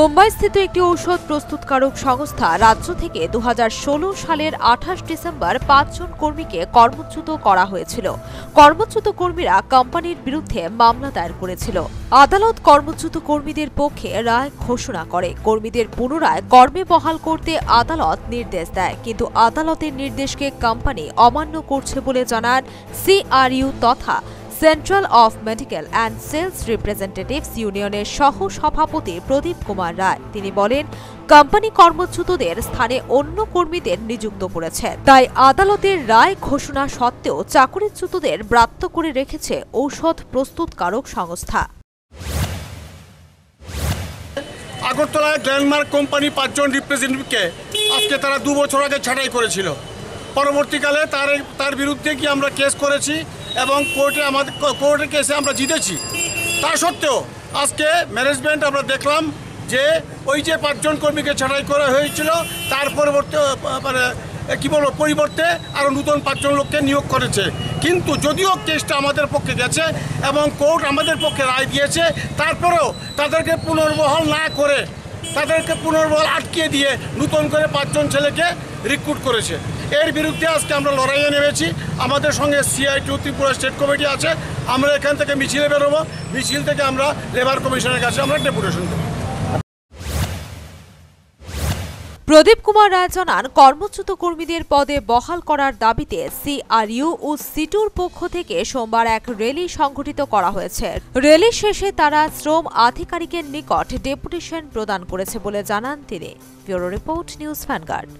মুম্বাইস্থিত একটি ঔষধ প্রস্তুতকারক সংস্থা রাজ্য থেকে দুহাজার ষোলো সালের আঠাশ ডিসেম্বর পাঁচজন কর্মীকে কর্মচ্যুত করা হয়েছিল। কর্মচ্যুত কর্মীরা কোম্পানির বিরুদ্ধে মামলা দায়ের করেছিল। আদালত কর্মচ্যুত কর্মীদের পক্ষে রায় ঘোষণা করে। কর্মীদের পুনরায় কর্মে বহাল করতে আদালত নির্দেশ দেয়। কিন্তু আদালতের নির্দেশকে কোম্পানি অমান্য করছে বলে জানান সিআরইউ তথা central of medical and sales representatives ইউনিয়নের সহ সভাপতি প্রদীপ কুমার রায়। তিনি বলেন, কোম্পানি কর্মচ্যুতদের স্থানে অন্য কর্মীদের নিযুক্ত করেছে। তাই আদালতের রায় ঘোষণা সত্ত্বেও চাকরিচ্যুতদের ব্রাত্য করে রেখেছে ঔষধ প্রস্তুতকারক সংস্থা। আগরতলায় গ্ল্যান্ডমার্ক কোম্পানি পাঁচজন রিপ্রেজেন্টেটিভকে আজকে তারা দু বছর আগে ছাঁটাই করেছিল। পরবর্তীকালে তার তার বিরুদ্ধে কি আমরা কেস করেছি? এবং কোর্টে আমাদের কোর্টের কেসে আমরা জিতেছি। তা সত্ত্বেও আজকে ম্যানেজমেন্ট আমরা দেখলাম যে ওই যে পাঁচজন কর্মীকে ছাঁটাই করা হয়েছিল, তার পরবর্তী মানে কি বলব, পরিবর্তে আরও নতুন পাঁচজন লোককে নিয়োগ করেছে। কিন্তু যদিও কেসটা আমাদের পক্ষে গেছে এবং কোর্ট আমাদের পক্ষে রায় দিয়েছে, তারপরেও তাদেরকে পুনর্বহাল না করে তাদেরকে পুনর্বার আটকিয়ে দিয়ে নতুন করে পাঁচজন ছেলেকে রিক্রুট করেছে। এর বিরুদ্ধে আজকে আমরা লড়াইয়ে নেমেছি। আমাদের সঙ্গে CITU Tripura state committee আছে। আমরা এখান থেকে মিছিলে বেরোবো। মিছিল থেকে আমরা লেবার কমিশনের কাছে আমরা ডেপুটেশন দেবো প্রদীপ কুমার রায় জানান, কর্মচ্যুত কর্মীদের পদে বহাল করার দাবিতে সিআরইউ ও সিটুর পক্ষ থেকে সোমবার এক র্যালি সংগঠিত করা হয়েছে। র্যালি শেষে তারা শ্রম আধিকারিকের নিকট ডেপুটেশন প্রদান করেছে বলে জানান তিনি। Bureau report, news vanguard